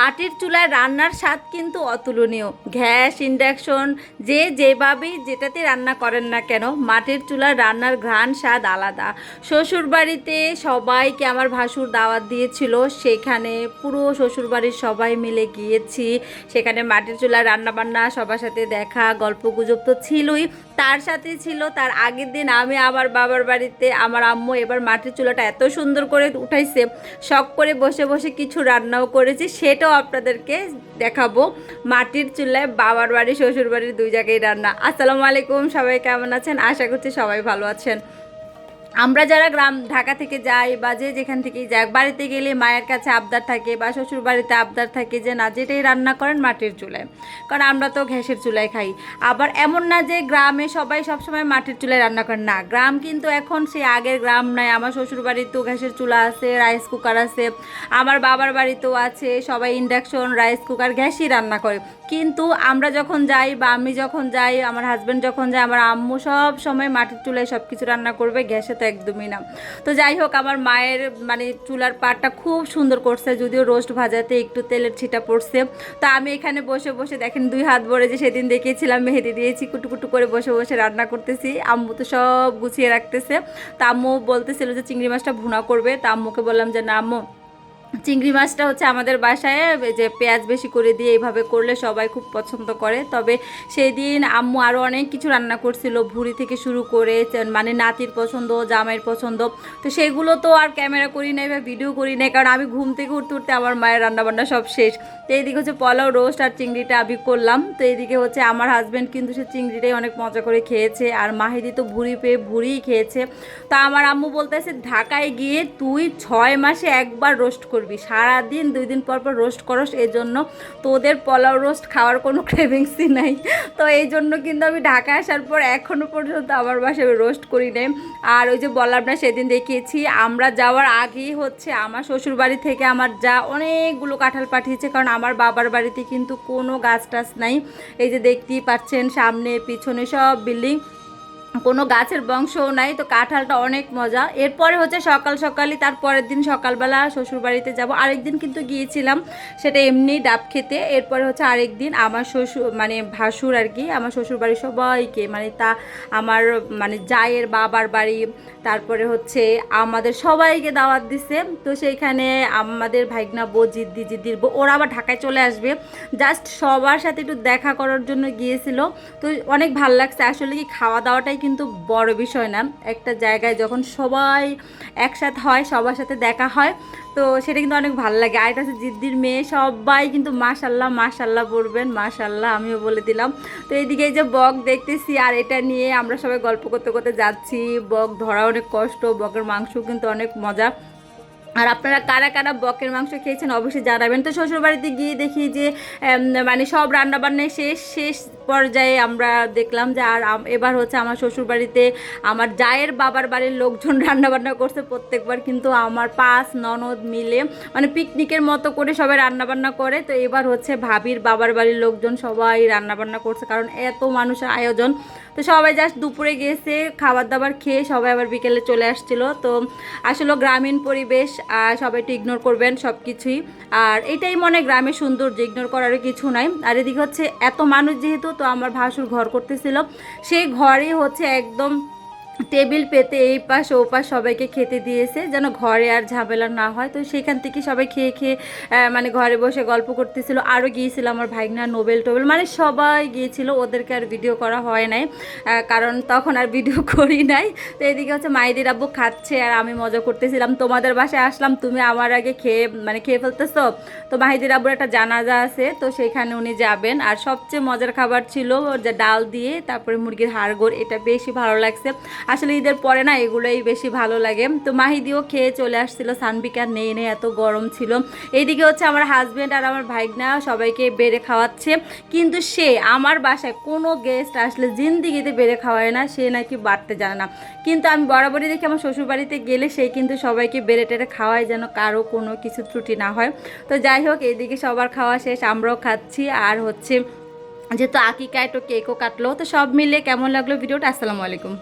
মাটির চুলায় রান্নার স্বাদ কিন্তু অতুলনীয়। গ্যাস, ইন্ডাকশন, যে যেভাবেই যেটাতে রান্না করেন না কেন, মাটির চুলার রান্নার ঘ্রাণ স্বাদ আলাদা। শ্বশুর বাড়িতে সবাইকে আমার ভাসুর দাওয়াত দিয়েছিল, সেখানে পুরো শ্বশুর বাড়ির সবাই মিলে গিয়েছি। সেখানে মাটির চুলার রান্না বান্না সবার সাথে দেখা গল্প গুজব তো ছিলই। তার সাথে ছিল, তার আগের দিন আমি আমার বাবার বাড়িতে আমার আম্মু এবার মাটির চুলাটা এত সুন্দর করে উঠাইছে, শখ করে বসে বসে কিছু রান্নাও করেছি, সেটাও আপনাদেরকে দেখাবো। মাটির চুলায় বাবার বাড়ি শ্বশুর বাড়ির দুই জায়গায় রান্না। আসসালামু আলাইকুম, সবাই কেমন আছেন? আশা করছি সবাই ভালো আছেন। আমরা যারা গ্রাম, ঢাকা থেকে যাই বা যে যেখান থেকেই যাক বাড়িতে গেলে মায়ের কাছে আবদার থাকে বা শ্বশুর বাড়িতে আবদার থাকে যে, না, যেটাই রান্না করেন মাটির চুলায়। কারণ আমরা তো ঘ্যাসের চুলায় খাই। আবার এমন না যে গ্রামে সবাই সবসময় মাটির চুলায় রান্না করেন। না, গ্রাম কিন্তু এখন সেই আগের গ্রাম নয় আমার শ্বশুর বাড়িতেও গ্যাসের চুলা আছে, রাইস কুকার আছে। আমার বাবার বাড়িতেও আছে, সবাই ইন্ডাকশন, রাইস কুকার গ্যাসই রান্না করে। কিন্তু আমরা যখন যাই বা আমি যখন যাই, আমার হাজব্যান্ড যখন যাই আমার আম্মু সব সময় মাটির চুলায় সব কিছু রান্না করবে গ্যাসে তো একদমই না। তো যাই হোক, আমার মায়ের মানে চুলার পাটটা খুব সুন্দর করছে, যদিও রোস্ট ভাজাতে একটু তেলের ছিটা পড়ছে। তো আমি এখানে বসে বসে দেখেন দুই হাত ভরে যে সেদিন দেখিয়েছিলাম, মেহেদি দিয়েছি, কুটুকুটু কুটু করে বসে বসে রান্না করতেছি। আম্মু তো সব গুছিয়ে রাখতেছে। তা আম্মু বলতেছিল যে চিংড়ি মাছটা ভুনা করবে। তা আম্মুকে বললাম যে, না আম্মু চিংড়ি মাছটা হচ্ছে আমাদের বাসায় যে পেঁয়াজ বেশি করে দিয়ে এইভাবে করলে সবাই খুব পছন্দ করে। তবে সেই দিন আম্মু আরও অনেক কিছু রান্না করছিল, ভুড়ি থেকে শুরু করে মানে নাতির পছন্দ, জামাইয়ের পছন্দ। তো সেগুলো তো আর ক্যামেরা করি নাই বা ভিডিও করি নাই, কারণ আমি ঘুম থেকে উঠতে উঠতে আমার মায়ের রান্নাবান্না সব শেষ। তো এইদিকে হচ্ছে পোলাও, রোস্ট আর চিংড়িটা আমি করলাম। তো এইদিকে হচ্ছে আমার হাজব্যান্ড কিন্তু সে চিংড়িটাই অনেক মজা করে খেয়েছে, আর মাহিদি তো ভুড়ি পেয়ে ভুড়িই খেয়েছে। তা আমার আম্মু বলতেছে, ঢাকায় গিয়ে তুই ছয় মাসে একবার রোস্ট করবি। সারাদিন দুই দিন পর পর রোস্ট করস এই জন্য তোদের পোলাও রোস্ট খাওয়ার কোনো ক্রেভিংসই নাই। তো এই জন্য কিন্তু আমি ঢাকা আসার পর এখনও পর্যন্ত আমার বাসায় রোস্ট করি নাই। আর ওই যে বললাম না, সেদিন দেখিয়েছি, আমরা যাওয়ার আগেই হচ্ছে আমার শ্বশুর বাড়ি থেকে আমার যা অনেকগুলো কাঁঠাল পাঠিয়েছে, কারণ আমার বাবার বাড়িতে কিন্তু কোনো গাছ টাছ নাই। এই যে দেখতেই পাচ্ছেন, সামনে, পিছনে সব বিল্ডিং কোনো গাছের বংশও নাই, তো কাঁঠালটা অনেক মজা। এরপরে হচ্ছে সকাল সকালই, তার পরের দিন সকালবেলা শ্বশুর বাড়িতে যাব। আরেকদিন কিন্তু গিয়েছিলাম, সেটা এমনি ডাব খেতে। এরপরে হচ্ছে আরেক দিন আমার শ্বশুর মানে ভাসুর আর কি, আমার শ্বশুর বাড়ি সবাইকে মানে তা, আমার মানে জায়ের বাবার বাড়ি, তারপরে হচ্ছে আমাদের সবাইকে দাওয়াত দিছে। তো সেইখানে আমাদের ভাইগনা বউ, জিদ্দি, জিদ্দির বউ, ওরা আবার ঢাকায় চলে আসবে। জাস্ট সবার সাথে একটু দেখা করার জন্য গিয়েছিল। তো অনেক ভালো লাগছে। আসলে কি খাওয়া দাওয়াটাই কিন্তু বড় বিষয় না। একটা জায়গায় যখন সবাই একসাথে হয়, সবার সাথে দেখা হয়, তো সেটা কিন্তু অনেক ভালো লাগে। আর এটা হচ্ছে জিদ্দির মেয়ে, সবাই কিন্তু মাশাল্লাহ মাশাল্লাহ পড়বেন মাশাল্লাহ আমিও বলে দিলাম। তো এইদিকে এই যে বক দেখতেছি, আর এটা নিয়ে আমরা সবাই গল্প করতে করতে যাচ্ছি। বক ধরা অনেক কষ্ট, বকের মাংস কিন্তু অনেক মজা। আর আপনারা কারা কারা বকের মাংস খেয়েছেন অবশ্যই জানাবেন। তো শ্বশুরবাড়িতে গিয়ে দেখি যে মানে সব রান্নাবান্নায় শেষ শেষ পর্যায়ে আমরা দেখলাম যে আর এবার হচ্ছে আমার শ্বশুরবাড়িতে আমার জায়ের বাবার বাড়ির লোকজন রান্নাবান্না করছে প্রত্যেকবার, কিন্তু আমার পাঁচ ননদ মিলে মানে পিকনিকের মতো করে সবাই রান্নাবান্না করে। তো এবার হচ্ছে ভাবির বাবার বাড়ির লোকজন সবাই রান্নাবান্না করছে, কারণ এত মানুষের আয়োজন। তো সবাই জাস্ট দুপুরে গেছে খাবার দাবার খেয়ে সবাই আবার বিকেলে চলে আসছিল। তো আসলে গ্রামীণ পরিবেশ, আর সবাই একটু ইগনোর করবেন সব কিছুই আর এটাই মনে হয় গ্রামে সৌন্দর্য ইগনোর করারও কিছু নাই। আর এদিকে হচ্ছে এত মানুষ যেহেতু তো আমার ভাসুর ঘর করতেছিল। সেই ঘরে হচ্ছে একদম টেবিল পেতে এই পাশ, ও পাশ সবাইকে খেতে দিয়েছে যেন ঘরে আর ঝামেলা না হয়। তো সেখান থেকে সবাই খেয়ে খেয়ে মানে ঘরে বসে গল্প করতেছিল। আরও গিয়েছিল আমার ভাইগনা নোবেল টোবেল মানে সবাই গিয়েছিল। ওদেরকে আর ভিডিও করা হয় নাই কারণ তখন আর ভিডিও করি নাই। তো এদিকে হচ্ছে মাইদির আব্বু খাচ্ছে আর আমি মজা করতেছিলাম। তোমাদের বাসায় আসলাম, তুমি আমার আগে খেয়ে মানে খেয়ে ফেলতেছো? তো মাহিদির আব্বুর একটা জানাজা আছে, তো সেখানে উনি যাবেন। আর সবচেয়ে মজার খাবার ছিল যে ডাল দিয়ে, তারপরে মুরগির হাড়গোড়, এটা বেশি ভালো লাগছে। আসলে ঈদের পরে না এগুলোই বেশি ভালো লাগে। তো মাহিদিও খেয়ে চলে আসছিল সানবিকার নেই নেই, এত গরম ছিল। এইদিকে হচ্ছে আমার হাজব্যান্ড আর আমার ভাইগনা সবাইকে বেড়ে খাওয়াচ্ছে। কিন্তু সে, আমার বাসায় কোনো গেস্ট আসলে জিন্দিগিতে বেড়ে খাওয়ায় না, সে নাকি বাড়তে জানে না। কিন্তু আমি বরাবরই দেখি আমার শ্বশুরবাড়িতে গেলে সে কিন্তু সবাইকে বেড়ে টেড়ে খাওয়ায় যেন কারও কোনো কিছু ত্রুটি না হয়। তো যাই হোক, এইদিকে সবার খাওয়া শেষ, আমরাও খাচ্ছি। আর হচ্ছে যেহেতু আকিকায় তো কেকও কাটলো, তো সব মিলে কেমন লাগল ভিডিওটা? আসসালামু আলাইকুম।